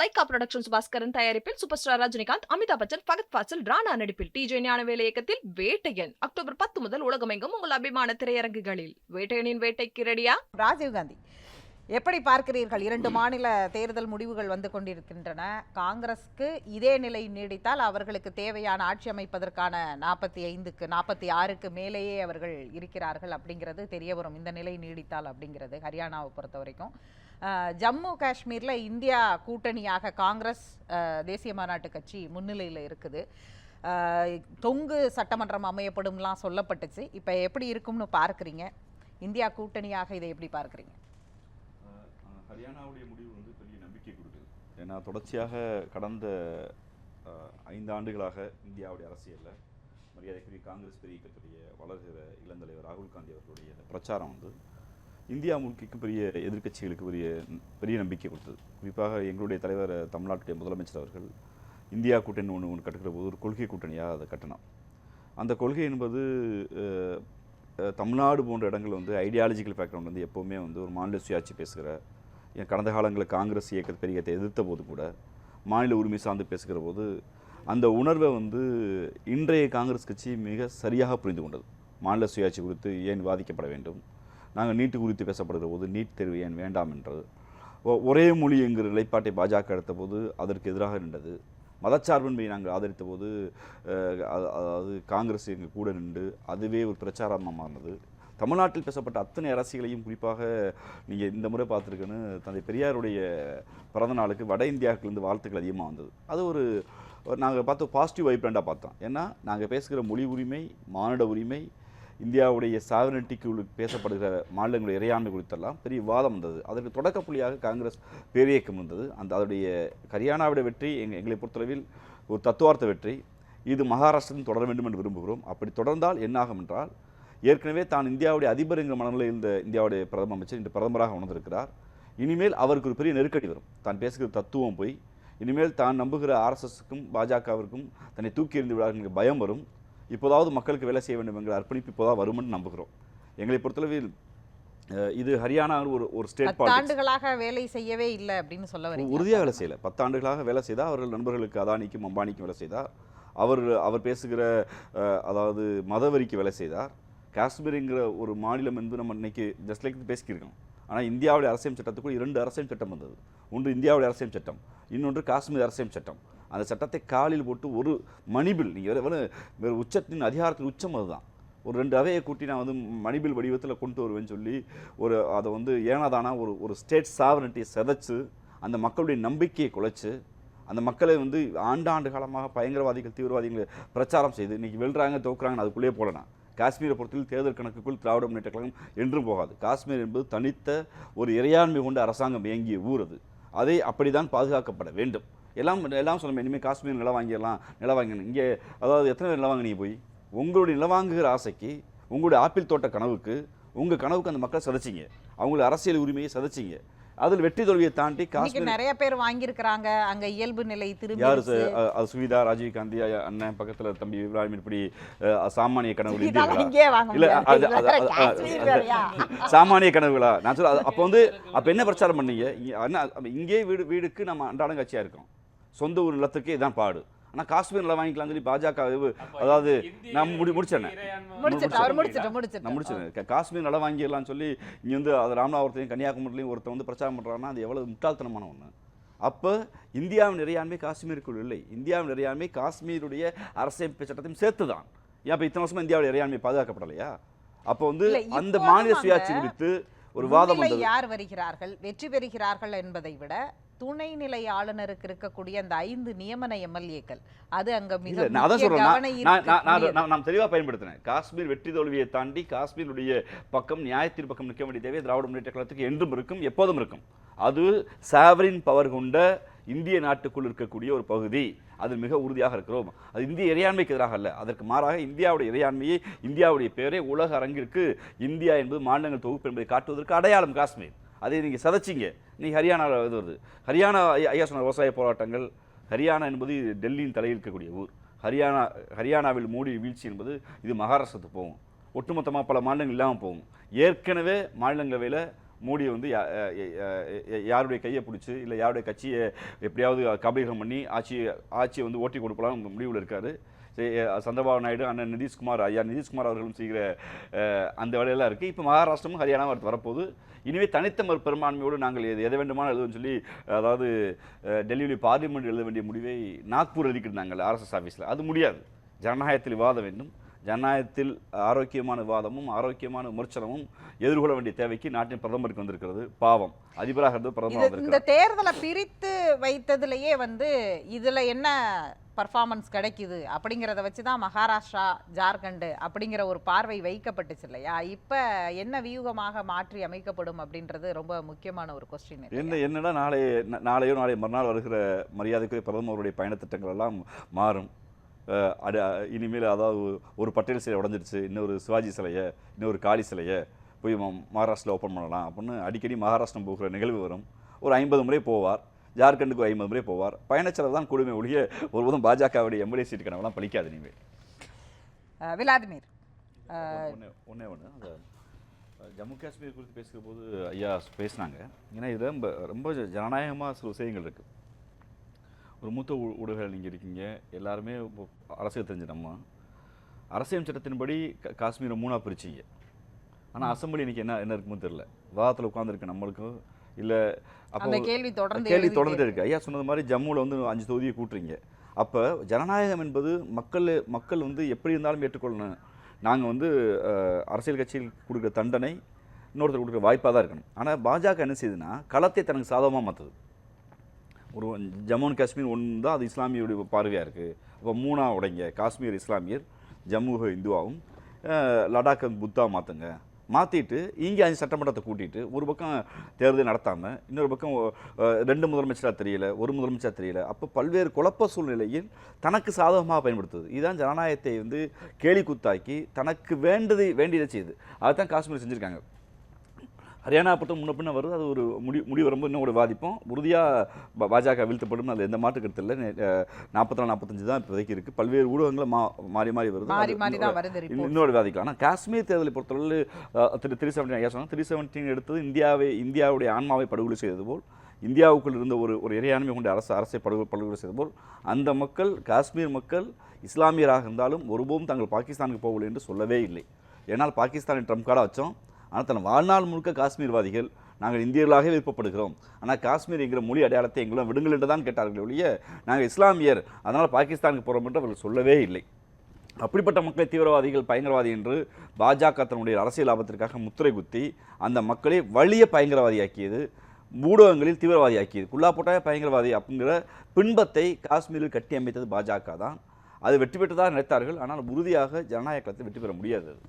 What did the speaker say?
Lyca productions Bhaskaran தயாரிப்பில் super star Rajinikanth Amitabh Bachchan Fahadh Faasil Rana நடிப்பில் DJ ஞானவேல இயக்கத்தில் வேட்டையன் அக்டோபர் பத்து முதல் உலகமெங்கும் உங்கள் அபிமான திரையரங்குகளில். வேட்டையனின் வேட்டைக்கு ரெடியா ராஜீவ்காந்தி எப்படி பார்க்கிறீர்கள்? இரண்டு மாநில தேர்தல் முடிவுகள் வந்து கொண்டிருக்கின்றன. காங்கிரஸ்க்கு இதே நிலை நீடித்தால் அவர்களுக்கு தேவையான ஆட்சி அமைப்பதற்கான நாற்பத்தி ஐந்துக்கு நாற்பத்தி ஆறுக்கு மேலேயே அவர்கள் இருக்கிறார்கள் அப்படிங்கிறது தெரிய வரும். இந்த நிலை நீடித்தால் அப்படிங்கிறது ஹரியானாவை பொறுத்த வரைக்கும் ஜம்மு காஷ்மீரில் இந்தியா கூட்டணியாக காங்கிரஸ் தேசிய மாநாட்டு கட்சி முன்னிலையில் இருக்குது. தொங்கு சட்டமன்றம் அமையப்படும்லாம் சொல்லப்பட்டுச்சு. இப்போ எப்படி இருக்கும்னு பார்க்குறீங்க? இந்தியா கூட்டணியாக இதை எப்படி பார்க்குறீங்க? ஹரியானாவுடைய முடிவு வந்து பெரிய நம்பிக்கை கொடுக்குது. ஏன்னா தொடர்ச்சியாக கடந்த ஐந்து ஆண்டுகளாக இந்தியாவுடைய அரசியலில் மரியாதைக்குரிய காங்கிரஸ் பெரிய இயக்கத்துடைய வளர்கிற இளந்தலைவர் ராகுல் காந்தி அவர்களுடைய பிரச்சாரம் வந்து இந்தியா முழுக்க பெரிய எதிர்க்கட்சிகளுக்கு பெரிய பெரிய நம்பிக்கை கொடுத்தது. குறிப்பாக எங்களுடைய தலைவர் தமிழ்நாட்டுடைய முதலமைச்சர் அவர்கள் இந்தியா கூட்டணி ஒன்று ஒன்று கட்டுகிற போது ஒரு கொள்கை கூட்டணியாக அதை கட்டணும். அந்த கொள்கை என்பது தமிழ்நாடு போன்ற இடங்கள் வந்து ஐடியாலஜிக்கல் பேக்ரவுண்ட் வந்து எப்போவுமே வந்து ஒரு மாநில சுயாட்சி பேசுகிற ஏன் கடந்த காலங்களில் காங்கிரஸ் இயக்க பெரியத்தை எதிர்த்த போது கூட மாநில உரிமை சார்ந்து பேசுகிற போது அந்த உணர்வை வந்து இன்றைய காங்கிரஸ் கட்சி மிக சரியாக புரிந்து கொண்டது. மாநில சுயாட்சி குறித்து ஏன் விவாதிக்கப்பட வேண்டும்? நாங்கள் நீட்டு குறித்து பேசப்படுகிற போது நீட் தேர்வு ஏன் வேண்டாம் என்றது. ஒ- ஒரே மொழி என்கிற நிலைப்பாட்டை பாஜக எடுத்த போது அதற்கு எதிராக நின்றது. மதச்சார்பின்மையை நாங்கள் ஆதரித்த போது அதாவது காங்கிரஸ் எங்கள் கூட நின்று அதுவே ஒரு பிரச்சாரமாக தமிழ்நாட்டில் பேசப்பட்ட அத்தனை அரசியலையும் குறிப்பாக நீங்கள் இந்த முறை பார்த்துருக்கேன்னு தந்தை பெரியாருடைய பிறந்த நாளுக்கு வட இந்தியாவுக்குலேருந்து வாழ்த்துக்கள் அதிகமாக வந்தது. அது ஒரு நாங்கள் பார்த்து பாசிட்டிவ் வைப்ரண்டாக பார்த்தோம். ஏன்னா நாங்கள் பேசுகிற மொழி உரிமை மானிட உரிமை இந்தியாவுடைய சாவரனிட்டிக்கு பேசப்படுகிற மாநிலங்களுடைய இறையாண்மை குறித்தெல்லாம் பெரிய விவாதம் வந்தது. அதற்கு தொடக்க புள்ளியாக காங்கிரஸ் பேரியக்கம் வந்தது. அந்த அதனுடைய ஹரியானாவுடைய வெற்றி எங்கள் எங்களை பொறுத்தளவில் ஒரு தத்துவார்த்த வெற்றி. இது மகாராஷ்டிரத்தில் தொடர வேண்டும் என்று விரும்புகிறோம். அப்படி தொடர்ந்தால் என்னாகும் என்றால் ஏற்கனவே தான் இந்தியாவுடைய அதிபர் என்கிற மனநிலையில் இருந்த இந்தியாவுடைய பிரதம அமைச்சர் இன்று பிரதமராக உணர்ந்திருக்கிறார். இனிமேல் அவருக்கு ஒரு பெரிய நெருக்கடி வரும். தான் பேசுகிற தத்துவம் போய் இனிமேல் தான் நம்புகிற ஆர்எஸ்எஸ்க்கும் பாஜகவிற்கும் தன்னை தூக்கி எறிந்து விடார்கள் பயம் வரும். இப்போதாவது மக்களுக்கு வேலை செய்ய வேண்டும் என்கிற அர்ப்பணிப்பு இப்போதான் வரும்னு நம்புகிறோம். எங்களை பொறுத்தளவில் இது ஹரியானா ஒரு ஒரு ஸ்டேட் பத்தாண்டுகளாக வேலை செய்யவே இல்லை அப்படின்னு சொல்ல வரீங்க உறுதியாக வேலை செய்யல. பத்தாண்டுகளாக வேலை செய்தால் அவர்கள் நண்பர்களுக்கு அதானிக்கும் அம்பானிக்கும் வேலை செய்தார். அவர் அவர் பேசுகிற அதாவது மதவரிக்கு வேலை செய்தார். காஷ்மீருங்கிற ஒரு மாநிலம் என்று நம்ம இன்னைக்கு ஜஸ்ட் லைக் பேசிக்கிருக்கோம் ஆனால் இந்தியாவுடைய அரசியல் சட்டத்துக்குள் இரண்டு அரசியல் சட்டம் வந்தது. ஒன்று இந்தியாவுடைய அரசியல் சட்டம் இன்னொன்று காஷ்மீர் அரசியல் சட்டம். அந்த சட்டத்தை காலில் போட்டு ஒரு மணிபில் நீங்கள் வேறு உச்சத்தின் அதிகாரத்தின் உச்சம் அதுதான். ஒரு ரெண்டு அவையை கூட்டி நான் வந்து மணிபில் வடிவத்தில் கொண்டு வருவேன்னு சொல்லி ஒரு அதை வந்து ஏனாதானா ஒரு ஒரு ஸ்டேட் சாவரனிட்டியை செதைச்சு அந்த மக்களுடைய நம்பிக்கையை குலைச்சு அந்த மக்களை வந்து ஆண்டாண்டு காலமாக பயங்கரவாதிகள் தீவிரவாதிகள் பிரச்சாரம் செய்து இன்றைக்கி வெல்றாங்க தோக்குறாங்கன்னு அதுக்குள்ளேயே போடலாம். காஷ்மீரை பொறுத்தவரை தேர்தல் கணக்குக்குள் திராவிட முன்னேற்ற கழகம் என்றும் போகாது. காஷ்மீர் என்பது தனித்த ஒரு இறையாண்மை கொண்ட அரசாங்கம் இயங்கிய ஊர் அது. அதை அப்படிதான் பாதுகாக்கப்பட வேண்டும். எல்லாம் எல்லாம் சொல்லுமே இனிமேல் காஷ்மீர் நிலம் வாங்கிடலாம் நிலம் வாங்கிடலாம் இங்கே அதாவது எத்தனை பேர் நிலம் வாங்கினீங்க போய்? உங்களுடைய நிலம் வாங்குகிற ஆசைக்கு உங்களுடைய ஆப்பிள் தோட்ட கனவுக்கு உங்கள் கனவுக்கு அந்த மக்கள் சதைச்சிங்க. அவங்களுடைய அரசியல் உரிமையை சதைச்சிங்க. அதில் வெற்றி தோல்வியை தாண்டி காஷ்மீர் நிறைய பேர் வாங்கியிருக்கிறாங்க. அங்க இயல்பு நிலை திரும்பி யார் அது சுவிதா ராஜீவ் காந்தி அண்ணன் பக்கத்துல தம்பி இப்ராஹிம் இப்படி சாமானிய கனவுகள் இல்ல? சாமானிய கனவுகளா? நான் சொல்ல அப்போ வந்து அப்ப என்ன பிரச்சாரம் பண்ணீங்க? இங்கே வீடு வீடுக்கு நம்ம அன்றாடம் கட்சியா இருக்கோம். சொந்த ஊர் நிலத்துக்கு இதான் பாடு. ஆனா காஷ்மீர் நிலம் வாங்கிக்கலாம் சொல்லி பாஜக அதாவது நான் முடி முடிச்சிட்டு நான் காஷ்மீர் நிலம் வாங்கிடலாம் சொல்லி இங்கே வந்து அது ராமநாதபுரத்தையும் கன்னியாகுமரிலையும் ஒருத்தன் வந்து பிரச்சாரம் பண்ணுறான்னா அது எவ்வளவு முட்டாள்தனமான ஒன்று அப்போ இந்தியாவின் இறையாண்மை காஷ்மீருக்குள் இல்லை. இந்தியாவின் இறையாண்மை காஷ்மீருடைய அரசியமைப்பு சட்டத்தையும் சேர்த்து தான் ஏன் இப்போ இத்தனை வருஷமா இந்தியாவுடைய இறையாண்மை பாதுகாக்கப்படலையா? அப்போ வந்து அந்த மாநில சுயாட்சி குறித்து ஒரு வாதம் யார் வருகிறார்கள் வெற்றி பெறுகிறார்கள் என்பதை விட துணைநிலை ஆளுநருக்கு இருக்கக்கூடிய அந்த ஐந்து நியமன எம்எல்ஏக்கள். அது அங்க மிக நான் தெளிவாக பயன்படுத்தினேன் காஷ்மீர் வெற்றி தோல்வியை தாண்டி காஷ்மீருடைய பக்கம் நியாயத்தின் பக்கம் நிற்க வேண்டிய தேவை திராவிட முன்னேற்ற கழகத்துக்கு என்றும் இருக்கும் எப்போதும் இருக்கும். அது சாவரின் பவர் கொண்ட இந்திய நாட்டுக்குள் இருக்கக்கூடிய ஒரு பகுதி. அதில் மிக உறுதியாக இருக்கிறோம். அது இந்திய இறையாண்மைக்கு எதிராக அல்ல. அதற்கு மாறாக இந்தியாவுடைய இறையாண்மையை இந்தியாவுடைய பெயரை உலக அரங்கிற்கு இந்தியா என்பது மாநிலங்கள் தொகுப்பு என்பதை காட்டுவதற்கு அடையாளம் காஷ்மீர். அதை நீங்கள் சதைச்சிங்க. நீ ஹரியானாவில் இது வருது. ஹரியானா ஐயா- சொன்ன விவசாய போராட்டங்கள் ஹரியானா என்பது டெல்லியின் தலையில் இருக்கக்கூடிய ஊர். ஹரியானா ஹரியானாவில் மோடி வீழ்ச்சி என்பது இது மகாராஷ்டிரத்துக்கு போகும். ஒட்டுமொத்தமாக பல மாநிலங்கள் இல்லாமல் போகும். ஏற்கனவே மாநிலங்களவையில் மோடியை வந்து யா- யாருடைய கையை பிடிச்சி இல்லை யாருடைய கட்சியை எப்படியாவது கபலீகம் பண்ணி ஆட்சியை ஆட்சியை வந்து ஓட்டி கொடுக்கலாம் முடிவில் இருக்காரு. சந்திரபாபு நாயுடு அண்ணன் நிதிஷ்குமார் ஐயா நிதிஷ்குமார் அவர்களும் செய்கிற அந்த வேலையெல்லாம் இருக்குது இப்போ மகாராஷ்டிரமும் ஹரியானாவும் அடுத்து வரப்போகுது. இனிமே தனித்த மறு பெரும்பான்மையோடு நாங்கள் எது எதை வேண்டுமானாலும் எழுதுவோம்னு சொல்லி அதாவது டெல்லியில் பார்லிமெண்ட் எழுத வேண்டிய முடிவை நாக்பூர் எழுதிக்கிட்டாங்க ஆர்எஸ்எஸ் ஆஃபீஸில் அது முடியாது. ஜனநாயகத்தில் விவாதம் வேண்டும். ஜனநாயகத்தில் ஆரோக்கியமான விவாதமும் ஆரோக்கியமான விமர்சனமும் எதிர்கொள்ள வேண்டிய தேவைக்கு நாட்டின் பிரதமருக்கு வந்திருக்கிறது. பாவம். அதிபராக இருந்து பிரதமர் இந்த தேர்தலை பிரித்து வைத்ததுலயே வந்து இதுல என்ன பர்ஃபார்மன்ஸ் கிடைக்குது அப்படிங்கிறத வச்சு தான் மகாராஷ்டிரா ஜார்க்கண்ட் அப்படிங்கிற ஒரு பார்வை வைக்கப்பட்டுச்சு இல்லையா? இப்ப என்ன வியூகமாக மாற்றி அமைக்கப்படும் அப்படின்றது ரொம்ப முக்கியமான ஒரு கொஸ்டின் என்ன என்னடா நாளை நாளையோ நாளை மறுநாள் வருகிற மரியாதைக்குரிய பிரதமருடைய பயணத்திட்டங்கள் எல்லாம் மாறும். அஹ் அடு அ- இனிமேல் அதாவது ஒரு பட்டேல் சிலை உடஞ்சிருச்சு இன்னொரு சிவாஜி சிலையை இன்னொரு காளி சிலையை போய் மகாராஷ்டிராவில் ஓப்பன் பண்ணலாம் அப்படின்னு அடிக்கடி மகாராஷ்டிரம் போகிற நிகழ்வு வரும். ஒரு ஐம்பது முறை போவார். ஜார்க்கண்டுக்கு ஐம்பது முறை போவார். பயணச்செலவு தான் கொடுமை ஒழிய ஒருபோதும் பாஜகவுடைய எம்எல்ஏ சீட்டு கனவெல்லாம் பலிக்காது இனிமேல். விளாதிமிர். ஒண்ணே ஒன்றே ஒன்று அந்த ஜம்மு காஷ்மீர் குறித்து பேசுகிற போது ஐயா பேசினாங்க. ஏன்னா இது ரொம்ப ரொம்ப ஜனநாயகமாக சில விஷயங்கள் இருக்குது ஒரு மூத்த ஊ- ஊடகங்கள் நீங்கள் இருக்கீங்க. எல்லாருமே அரசியல் தெரிஞ்ச நம்ம. அரசியல் சட்டத்தின்படி காஷ்மீரை மூணாக பிரிச்சிங்க. ஆனால் அசம்பிளி இன்னைக்கு என்ன என்ன இருக்குமோ தெரியல. வாதத்தில் உட்காந்துருக்கு நம்மளுக்கும் இல்லை அப்போ கேள்வி தொடர்ந்து கேள்வி தொடர்ந்துட்டே இருக்கு. ஐயா சொன்னது மாதிரி ஜம்முவில் வந்து அஞ்சு தொகுதியை கூட்டுறீங்க. அப்போ ஜனநாயகம் என்பது மக்கள் மக்கள் வந்து எப்படி இருந்தாலும் ஏற்றுக்கொள்ளணும். நாங்கள் வந்து அரசியல் கட்சியில் கொடுக்குற தண்டனை இன்னொருத்தர் கொடுக்குற வாய்ப்பாக தான் இருக்கணும். ஆனால் பாஜக என்ன செய்யுதுன்னா களத்தை தனக்கு சாதகமாக மாற்றுது ஒரு ஜம்மு அண்ட் காஷ்மீர் ஒன்று தான் அது இஸ்லாமியுடைய பார்வையாக இருக்குது அப்போ மூணா உடைங்க காஷ்மீர் இஸ்லாமியர் ஜம்மு இந்துவாவும் அஹ், லடாக் வந்து புத்தா மாற்றுங்க மாற்றிட்டு இங்கே அஞ்சு சட்டமன்றத்தை கூட்டிகிட்டு ஒரு பக்கம் தேர்தல் நடத்தாமல் இன்னொரு பக்கம் ரெண்டு முதலமைச்சராக தெரியல ஒரு முதலமைச்சராக தெரியல. அப்போ பல்வேறு குழப்ப சூழ்நிலையில் தனக்கு சாதகமாக பயன்படுத்துது. இதுதான் ஜனநாயகத்தை வந்து கேலி குத்தாக்கி தனக்கு வேண்டது வேண்டியதை செய்யுது அதுதான் காஷ்மீர் செஞ்சுருக்காங்க. ஹரியானா பொறுத்த முன்ன பின்ன வருது. அது ஒரு முடி முடி வரும்போது இன்னும் ஒரு வாதிப்போம் உறுதியாக பாஜக வீழ்த்தப்படும். அதில் எந்த மாற்று கருத்து இல்லை நாற்பத்தி நாலு நாற்பத்தஞ்சு தான் இப்போதைக்கு இருக்குது பல்வேறு ஊடகங்கள் மா மாறி மாறி வருது. அது இன்னொரு- விவாதிக்கலாம் ஆனால் காஷ்மீர் தேர்தலை பொறுத்தளவு திரு த்ரீ செவன்டீன் ஐயா சொன்னால் த்ரீ செவன்டீன் எடுத்தது இந்தியாவை இந்தியாவுடைய ஆன்மாவை படுகொலை செய்தது போல் இந்தியாவுக்குள் இருந்த ஒரு ஒரு இறையாண்மை கொண்ட அரசு அரசை படுகொலை படுகொலை செய்தது போல் அந்த மக்கள் காஷ்மீர் மக்கள் இஸ்லாமியராக இருந்தாலும் ஒருபோதும் தாங்கள் பாகிஸ்தானுக்கு போகவில்லை என்று சொல்லவே இல்லை. ஏன்னால் பாகிஸ்தானை ட்ரம்ப் கார்டாக வச்சோம். ஆனால் தன் வாழ்நாள் முழுக்க காஷ்மீர்வாதிகள் நாங்கள் இந்தியர்களாகவே விருப்பப்படுகிறோம். ஆனால் காஷ்மீர் என்கிற மொழி அடையாளத்தை எங்களும் விடுங்கள் என்று தான் கேட்டார்கள் ஒழிய நாங்கள் இஸ்லாமியர் அதனால் பாகிஸ்தானுக்கு போகிறோம் என்று அவர்கள் சொல்லவே இல்லை. அப்படிப்பட்ட மக்களை தீவிரவாதிகள் பயங்கரவாதி என்று பாஜக தன்னுடைய அரசியல் லாபத்திற்காக முத்திரை குத்தி அந்த மக்களை வலிய பயங்கரவாதியாக்கியது ஊடகங்களில் தீவிரவாதியாக்கியது. குல்லா போட்டாய பயங்கரவாதி அப்படிங்கிற பின்பத்தை காஷ்மீரில் கட்டி அமைத்தது பாஜக தான். அது வெற்றி பெற்றதாக நினைத்தார்கள். ஆனால் உறுதியாக ஜனநாயக வெற்றி பெற முடியாது. அது.